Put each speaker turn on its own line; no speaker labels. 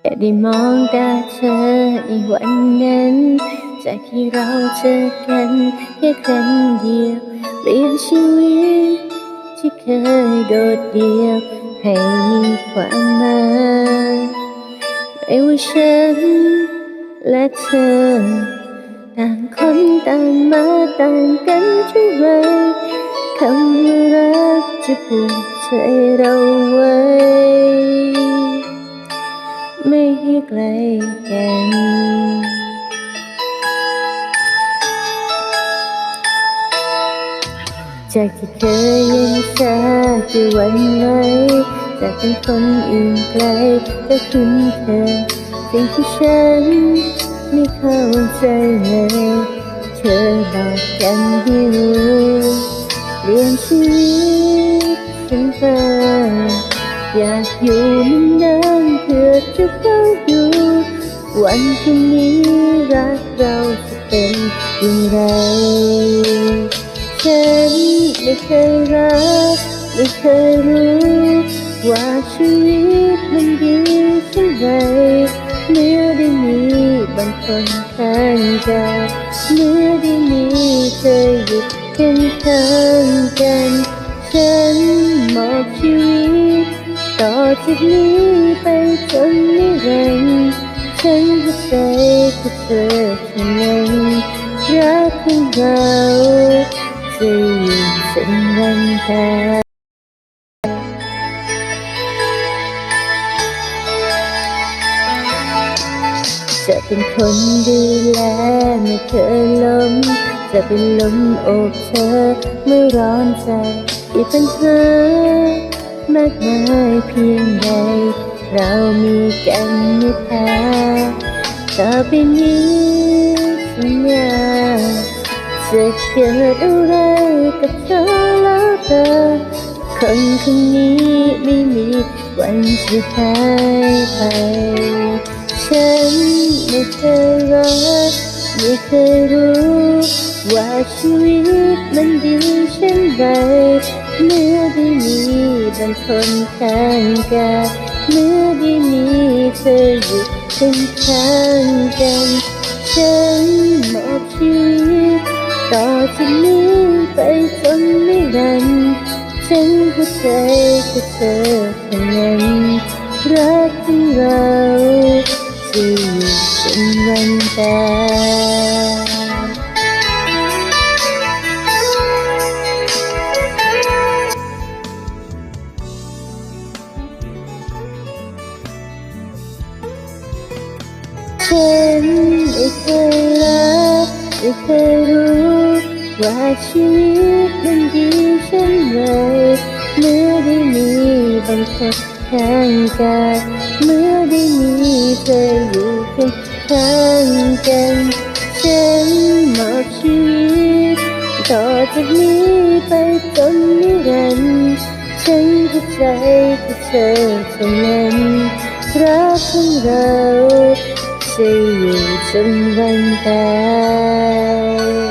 แค่ได้มองตาเธอในวันนั้น จากที่เราเจอกันแค่ครั้งเดียวเปลี่ยนชีวิตที่เคยโดดเดี่ยวให้มีความหมาย ไม่ว่าฉันและเธอ ต่างคนต่างมาต่างกันเท่าไรคำว่ารักจะผูกใจเราไว้ ไม่ให้ไกลกันจากที่เคยยังชาคือวันไหว จากเป็นคนอื่นไกลก็คุ้นเคยสิ่งที่ฉันไม่เข้าใจเลยเธอบอกกันให้รู้เปลี่ยนชีวิตฉันไปอยากอยู่นานๆเพื่อจะเฝ้าดูวันพรุ่งนี้รักเราจะเป็นอย่างไรฉันไม่เคยรัก ไม่เคยรู้ว่าชีวิตมันดีเช่นไรเมื่อได้มีบางคนข้างกายเมื่อได้มีเธออยู่เคียงข้างกันฉันมอบชีวิตต่อจากนี้ไปจนนิรันดร์ฉันจะใจกับเธอเท่านั้นรักของเราจะอยู่จนวันตาย จะเป็นคนดูแลไม่เคยล้ม จะเป็นลมอบเธอเมื่อร้อนใจที่เป็นเธอมากมายเพียงใด เรามีกันนิพาต่อไปนี้สัญญาจะเกิดอะไรกับเธอแล้วเธอคนคนนี้ไม่มีวันจะหายไป ฉันไม่เคยรักไม่เคยรู้ว่าชีวิตมันดีเช่นไรเมื่อได้มีบางคนข้างกายเมื่อได้มีเธออยู่เป็นข้างกัน ฉันมอบชีวิตต่อจากนี้ไปจนนิรันฉันหัวใจกับเธอเท่านั้นรักของเรา จะอยู่จนวันตายฉันไม่เคยรักไม่เคยรู้ว่าชีวิตมันดีเช่นไรเมื่อได้มีบางคนข้างกายเมื่อได้มีเธออยู่เคียงข้างกันฉันมอบชีวิตต่อจากนี้ไปจนนิรันดร์ฉันเข้าใจกับเธอเท่านั้นรักของเราจะอยู่จนวันตาย